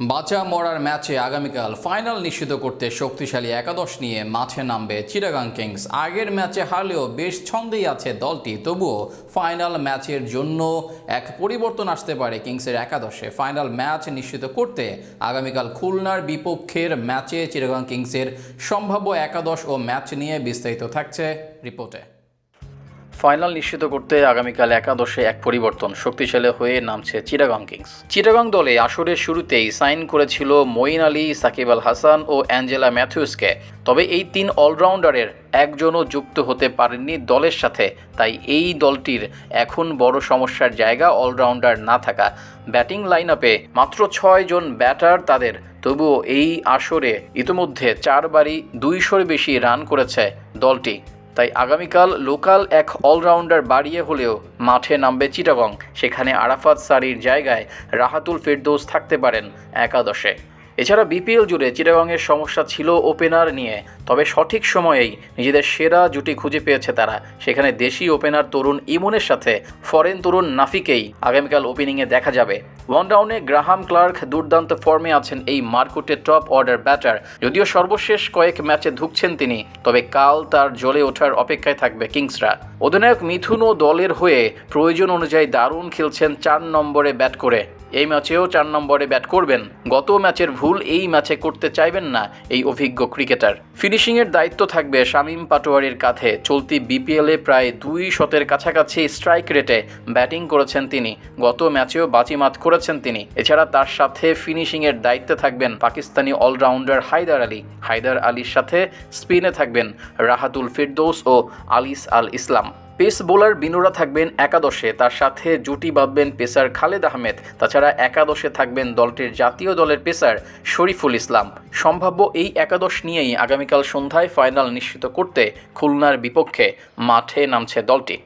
বাঁচা মরার ম্যাচে আগামীকাল ফাইনাল নিশ্চিত করতে শক্তিশালী একাদশ নিয়ে মাঠে নামবে চিটাগাং কিংস। আগের ম্যাচে হারলেও বেশ ছন্দেই আছে দলটি, তবুও ফাইনাল ম্যাচের জন্য এক পরিবর্তন আসতে পারে কিংসের একাদশে। ফাইনাল ম্যাচ নিশ্চিত করতে আগামীকাল খুলনার বিপক্ষের ম্যাচে চিটাগাং কিংসের সম্ভাব্য একাদশ ও ম্যাচ নিয়ে বিস্তারিত থাকছে রিপোর্টে। ফাইনাল নিশ্চিত করতে আগামীকাল একাদশে এক পরিবর্তন শক্তিশালী হয়ে নামছে চিটাগাং কিংস। চিটাগাং দলে আসরের শুরুতেই সাইন করেছিল মঈন আলী, সাকিব আল হাসান ও অ্যাঞ্জেলা ম্যাথিউসকে। তবে এই তিন অলরাউন্ডারের একজনও যুক্ত হতে পারেননি দলের সাথে, তাই এই দলটির এখন বড় সমস্যার জায়গা অলরাউন্ডার না থাকা। ব্যাটিং লাইন আপে মাত্র ছয় জন ব্যাটার তাদের, তবুও এই আসরে ইতিমধ্যে চারবারই দুইশোর বেশি রান করেছে দলটি। তাই আগামীকাল লোকাল এক অলরাউন্ডার বাড়িয়ে হলেও মাঠে নামবে চিটাগং। সেখানে আরাফাত সারির জায়গায় রাহাতুল ফেরদৌস থাকতে পারেন একাদশে। এছাড়া বিপিএল জুড়ে চিটাগংয়ের সমস্যা ছিল ওপেনার নিয়ে, তবে সঠিক সময়েই নিজেদের সেরা জুটি খুঁজে পেয়েছে তারা। সেখানে দেশি ওপেনার তরুণ ইমনের সাথে ফরেন তরুণ নাফিকেই আগামীকাল ওপেনিংয়ে দেখা যাবে। ওয়ান ডাউনে গ্রাহাম ক্লার্ক দুর্দান্ত ফর্মে আছেন এই মার্কুটের টপ অর্ডার ব্যাটার। যদিও সর্বশেষ কয়েক ম্যাচে ধুকছেন তিনি, তবে কাল তার জ্বলে ওঠার অপেক্ষায় থাকবে কিংসরা। অধিনায়ক মিথুনও দলের হয়ে প্রয়োজন অনুযায়ী দারুণ খেলছেন চার নম্বরে ব্যাট করে। এই ম্যাচেও চার নম্বরে ব্যাট করবেন। গত ম্যাচের ভুল এই ম্যাচে করতে চাইবেন না এই অভিজ্ঞ ক্রিকেটার। ফিনিশিংয়ের দায়িত্ব থাকবে শামীম পাটোয়ারির কাঁধে। চলতি বিপিএলে প্রায় দুই শতের কাছাকাছি স্ট্রাইক রেটে ব্যাটিং করেছেন তিনি। গত ম্যাচেও বাজিমাত করেছেন তিনি। এছাড়া তার সাথে ফিনিশিংয়ের দায়িত্বে থাকবেন পাকিস্তানি অলরাউন্ডার হায়দার আলী। হায়দার আলীর সাথে স্পিনে থাকবেন রাহাতুল ফিরদৌস ও আলিস আল ইসলাম। পেস বোলার বিনুরা থাকবেন একাদশে, তার সাথে জুটি বাঁধবেন পেসার খালেদ আহমেদ। তাছাড়া একাদশে থাকবেন দলটির জাতীয় দলের পেসার শরীফুল ইসলাম। সম্ভাব্য এই একাদশ নিয়েই আগামীকাল সন্ধ্যায় ফাইনাল নিশ্চিত করতে খুলনার বিপক্ষে মাঠে নামছে দলটি।